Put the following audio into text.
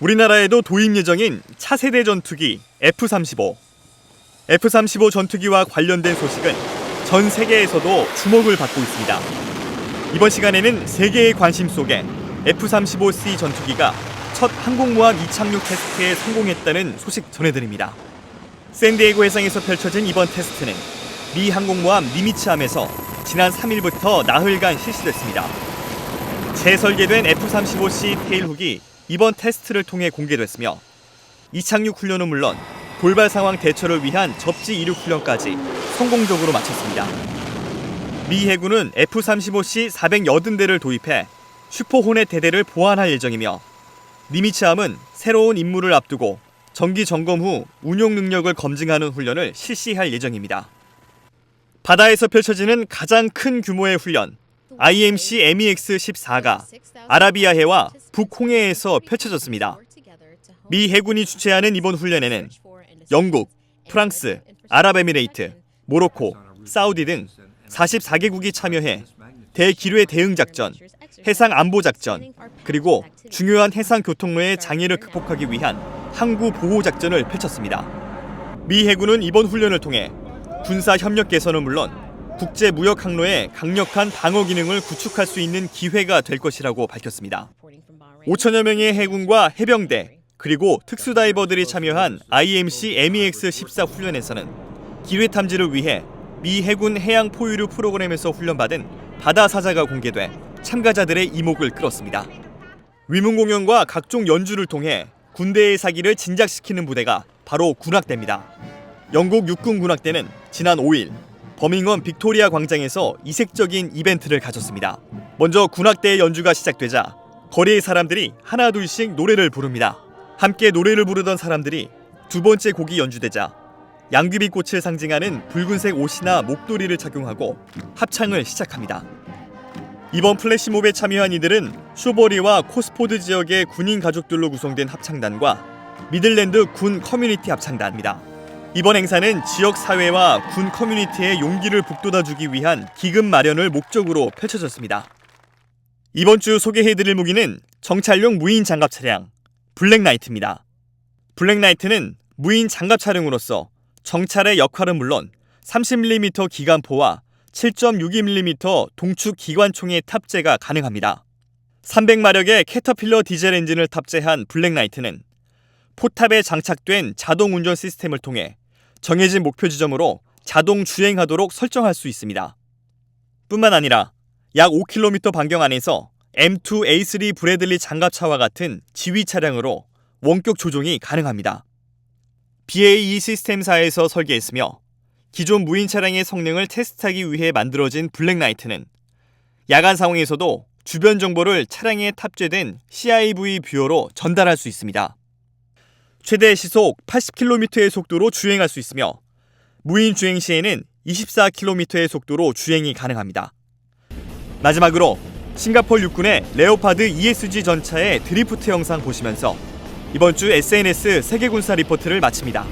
우리나라에도 도입 예정인 차세대 전투기 F-35. F-35 전투기와 관련된 소식은 전 세계에서도 주목을 받고 있습니다. 이번 시간에는 세계의 관심 속에 F-35C 전투기가 첫 항공모함 이착륙 테스트에 성공했다는 소식 전해드립니다. 샌디에고 해상에서 펼쳐진 이번 테스트는 미 항공모함 니미츠함에서 지난 3일부터 나흘간 실시됐습니다. 재설계된 F-35C 테일훅이 이번 테스트를 통해 공개됐으며 이착륙 훈련은 물론 돌발 상황 대처를 위한 접지 이륙 훈련까지 성공적으로 마쳤습니다. 미 해군은 F-35C 480대를 도입해 슈퍼호넷 대대를 보완할 예정이며 니미츠함은 새로운 임무를 앞두고 정기 점검 후 운용 능력을 검증하는 훈련을 실시할 예정입니다. 바다에서 펼쳐지는 가장 큰 규모의 훈련 IMC MEX-14가 아라비아해와 북홍해에서 펼쳐졌습니다. 미 해군이 주최하는 이번 훈련에는 영국, 프랑스, 아랍에미레이트, 모로코, 사우디 등 44개국이 참여해 대기뢰 대응 작전, 해상 안보 작전, 그리고 중요한 해상 교통로의 장애를 극복하기 위한 항구 보호 작전을 펼쳤습니다. 미 해군은 이번 훈련을 통해 군사 협력 개선은 물론 국제 무역 항로에 강력한 방어 기능을 구축할 수 있는 기회가 될 것이라고 밝혔습니다. 5천여 명의 해군과 해병대 그리고 특수다이버들이 참여한 IMC MEX-14 훈련에서는 기뢰 탐지를 위해 미 해군 해양 포유류 프로그램에서 훈련받은 바다 사자가 공개돼 참가자들의 이목을 끌었습니다. 위문 공연과 각종 연주를 통해 군대의 사기를 진작시키는 부대가 바로 군악대입니다. 영국 육군 군악대는 지난 5일 버밍엄 빅토리아 광장에서 이색적인 이벤트를 가졌습니다. 먼저 군악대의 연주가 시작되자 거리의 사람들이 하나둘씩 노래를 부릅니다. 함께 노래를 부르던 사람들이 두 번째 곡이 연주되자 양귀비꽃을 상징하는 붉은색 옷이나 목도리를 착용하고 합창을 시작합니다. 이번 플래시몹에 참여한 이들은 쇼버리와 코스포드 지역의 군인 가족들로 구성된 합창단과 미들랜드 군 커뮤니티 합창단입니다. 이번 행사는 지역 사회와 군 커뮤니티의 용기를 북돋아주기 위한 기금 마련을 목적으로 펼쳐졌습니다. 이번 주 소개해드릴 무기는 정찰용 무인 장갑 차량 블랙나이트입니다. 블랙나이트는 무인 장갑 차량으로서 정찰의 역할은 물론 30mm 기관포와 7.62mm 동축 기관총의 탑재가 가능합니다. 300마력의 캐터필러 디젤 엔진을 탑재한 블랙나이트는 포탑에 장착된 자동 운전 시스템을 통해 정해진 목표 지점으로 자동 주행하도록 설정할 수 있습니다. 뿐만 아니라 약 5km 반경 안에서 M2A3 브래들리 장갑차와 같은 지휘 차량으로 원격 조종이 가능합니다. BAE 시스템사에서 설계했으며 기존 무인 차량의 성능을 테스트하기 위해 만들어진 블랙나이트는 야간 상황에서도 주변 정보를 차량에 탑재된 CIV 뷰어로 전달할 수 있습니다. 최대 시속 80km의 속도로 주행할 수 있으며 무인 주행 시에는 24km의 속도로 주행이 가능합니다. 마지막으로 싱가폴 육군의 레오파드 ESG 전차의 드리프트 영상 보시면서 이번 주 SNS 세계군사 리포트를 마칩니다.